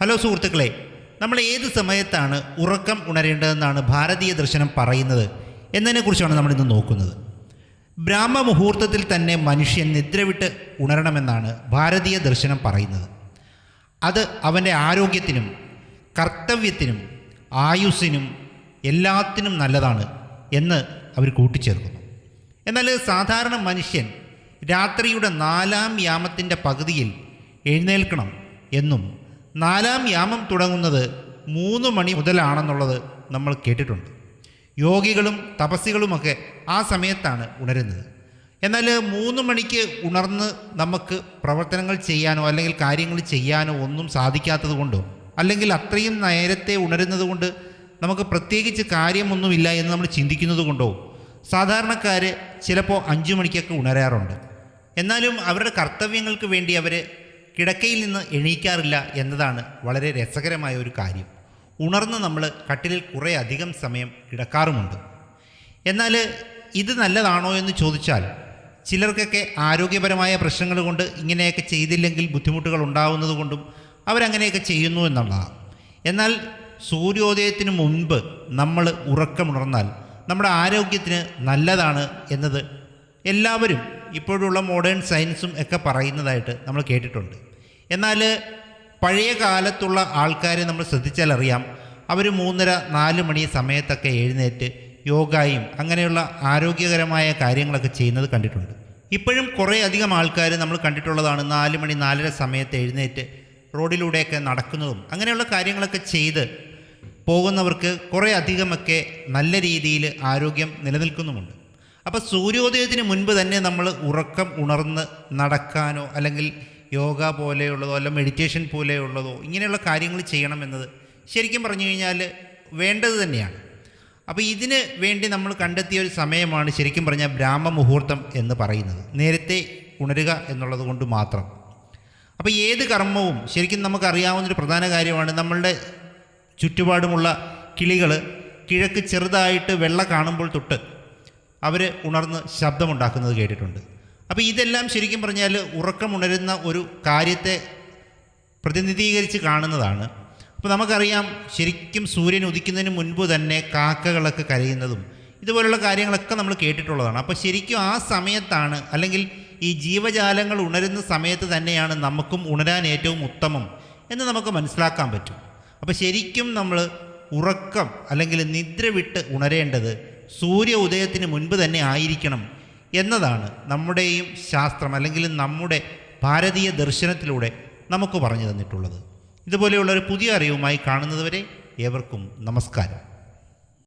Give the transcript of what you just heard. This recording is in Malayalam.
ഹലോ സുഹൃത്തുക്കളെ നമ്മൾ ഏത് സമയത്താണ് ഉറക്കം ഉണരേണ്ടതെന്നാണ് ഭാരതീയ ദർശനം പറയുന്നത് എന്നതിനെക്കുറിച്ചാണ് നമ്മളിന്ന് നോക്കുന്നത്. ബ്രാഹ്മ മുഹൂർത്തത്തിൽ തന്നെ മനുഷ്യൻ നിദ്രവിട്ട് ഉണരണമെന്നാണ് ഭാരതീയ ദർശനം പറയുന്നത്. അത് അവന്റെ ആരോഗ്യത്തിനും കർത്തവ്യത്തിനും ആയുസ്സിനും എല്ലാത്തിനും നല്ലതാണ് എന്ന് അവർ കൂട്ടിച്ചേർക്കുന്നു. എന്നാൽ സാധാരണ മനുഷ്യൻ രാത്രിയുടെ നാലാം യാമത്തിന്റെ പകുതിയിൽ എഴുന്നേൽക്കണം എന്നും നാലാം യാമം തുടങ്ങുന്നത് മൂന്ന് മണി മുതലാണെന്നുള്ളത് നമ്മൾ കേട്ടിട്ടുണ്ട്. യോഗികളും തപസ്സികളുമൊക്കെ ആ സമയത്താണ് ഉണരുന്നത്. എന്നാൽ മൂന്ന് മണിക്ക് ഉണർന്ന് നമുക്ക് പ്രവർത്തനങ്ങൾ ചെയ്യാനോ അല്ലെങ്കിൽ കാര്യങ്ങൾ ചെയ്യാനോ ഒന്നും സാധിക്കാത്തത് കൊണ്ടോ അല്ലെങ്കിൽ അത്രയും നേരത്തെ ഉണരുന്നത് കൊണ്ട് നമുക്ക് പ്രത്യേകിച്ച് കാര്യമൊന്നുമില്ല എന്ന് നമ്മൾ ചിന്തിക്കുന്നത് കൊണ്ടോ സാധാരണക്കാർ ചിലപ്പോൾ അഞ്ചു മണിക്കൊക്കെ ഉണരാറുണ്ട്. എന്നാലും അവരുടെ കർത്തവ്യങ്ങൾക്ക് വേണ്ടി അവർ കിടക്കയിൽ നിന്ന് എണീക്കാറില്ല എന്നതാണ് വളരെ രസകരമായ ഒരു കാര്യം. ഉണർന്ന് നമ്മൾ കട്ടിലിൽ കുറേ അധികം സമയം കിടക്കാറുമുണ്ട്. എന്നാൽ ഇത് നല്ലതാണോ എന്ന് ചോദിച്ചാൽ ചിലർക്കൊക്കെ ആരോഗ്യപരമായ പ്രശ്നങ്ങൾ കൊണ്ട് ഇങ്ങനെയൊക്കെ ചെയ്തില്ലെങ്കിൽ ബുദ്ധിമുട്ടുകൾ ഉണ്ടാവുന്നത് കൊണ്ടും അവരങ്ങനെയൊക്കെ ചെയ്യുന്നു എന്നുള്ളതാണ്. എന്നാൽ സൂര്യോദയത്തിന് മുൻപ് നമ്മൾ ഉറക്കമുണർന്നാൽ നമ്മുടെ ആരോഗ്യത്തിന് നല്ലതാണ് എന്നത് എല്ലാവരും ഇപ്പോഴുള്ള മോഡേൺ സയൻസും ഒക്കെ പറയുന്നതായിട്ട് നമ്മൾ കേട്ടിട്ടുണ്ട്. എന്നാൽ പഴയ കാലത്തുള്ള ആൾക്കാരെ നമ്മൾ ശ്രദ്ധിച്ചാലറിയാം അവർ മൂന്നര നാല് മണി സമയത്തൊക്കെ എഴുന്നേറ്റ് യോഗയും അങ്ങനെയുള്ള ആരോഗ്യകരമായ കാര്യങ്ങളൊക്കെ ചെയ്യുന്നത് കണ്ടിട്ടുണ്ട്. ഇപ്പോഴും കുറേ അധികം ആൾക്കാർ നമ്മൾ കണ്ടിട്ടുള്ളതാണ് നാല് മണി നാലര സമയത്ത് എഴുന്നേറ്റ് റോഡിലൂടെയൊക്കെ നടക്കുന്നതും അങ്ങനെയുള്ള കാര്യങ്ങളൊക്കെ ചെയ്ത് പോകുന്നവർക്ക് കുറേ അധികമൊക്കെ നല്ല രീതിയിൽ ആരോഗ്യം നിലനിൽക്കുന്നുമുണ്ട്. അപ്പോൾ സൂര്യോദയത്തിന് മുൻപ് തന്നെ നമ്മൾ ഉറക്കം ഉണർന്ന് നടക്കാനോ അല്ലെങ്കിൽ യോഗ പോലെയുള്ളതോ അല്ല മെഡിറ്റേഷൻ പോലെയുള്ളതോ ഇങ്ങനെയുള്ള കാര്യങ്ങൾ ചെയ്യണമെന്നത് ശരിക്കും പറഞ്ഞു കഴിഞ്ഞാൽ വേണ്ടത് തന്നെയാണ്. അപ്പോൾ ഇതിന് വേണ്ടി നമ്മൾ കണ്ടെത്തിയ ഒരു സമയമാണ് ശരിക്കും പറഞ്ഞാൽ ബ്രാഹ്മ മുഹൂർത്തം എന്ന് പറയുന്നത്. നേരത്തെ ഉണരുക എന്നുള്ളത് കൊണ്ട് മാത്രം. അപ്പോൾ ഏത് കർമ്മവും ശരിക്കും നമുക്കറിയാവുന്നൊരു പ്രധാന കാര്യമാണ് നമ്മളുടെ ചുറ്റുപാടുമുള്ള കിളികൾ കിഴക്ക് ചെറുതായിട്ട് വെള്ള കാണുമ്പോൾ തൊട്ട് അവർ ഉണർന്ന് ശബ്ദമുണ്ടാക്കുന്നത് കേട്ടിട്ടുണ്ട്. അപ്പോൾ ഇതെല്ലാം ശരിക്കും പറഞ്ഞാൽ ഉറക്കമുണരുന്ന ഒരു കാര്യത്തെ പ്രതിനിധീകരിച്ച് കാണുന്നതാണ്. അപ്പോൾ നമുക്കറിയാം ശരിക്കും സൂര്യൻ ഉദിക്കുന്നതിന് മുൻപ് തന്നെ കാക്കകളൊക്കെ കരയുന്നതും ഇതുപോലുള്ള കാര്യങ്ങളൊക്കെ നമ്മൾ കേട്ടിട്ടുള്ളതാണ്. അപ്പോൾ ശരിക്കും ആ സമയത്താണ് അല്ലെങ്കിൽ ഈ ജീവജാലങ്ങൾ ഉണരുന്ന സമയത്ത് തന്നെയാണ് നമുക്കും ഉണരാൻ ഏറ്റവും ഉത്തമം എന്ന് നമുക്ക് മനസ്സിലാക്കാൻ പറ്റും. അപ്പോൾ ശരിക്കും നമ്മൾ ഉറക്കം അല്ലെങ്കിൽ നിദ്ര വിട്ട് ഉണരേണ്ടത് സൂര്യ ഉദയത്തിന് മുൻപ് തന്നെ ആയിരിക്കണം എന്നതാണ് നമ്മുടെയും ശാസ്ത്രം അല്ലെങ്കിൽ നമ്മുടെ ഭാരതീയ ദർശനത്തിലൂടെ നമുക്ക് പറഞ്ഞു തന്നിട്ടുള്ളത്. ഇതുപോലെയുള്ള ഒരു പുതിയ അറിവുമായി കാണുന്നതുവരെ ഏവർക്കും നമസ്കാരം.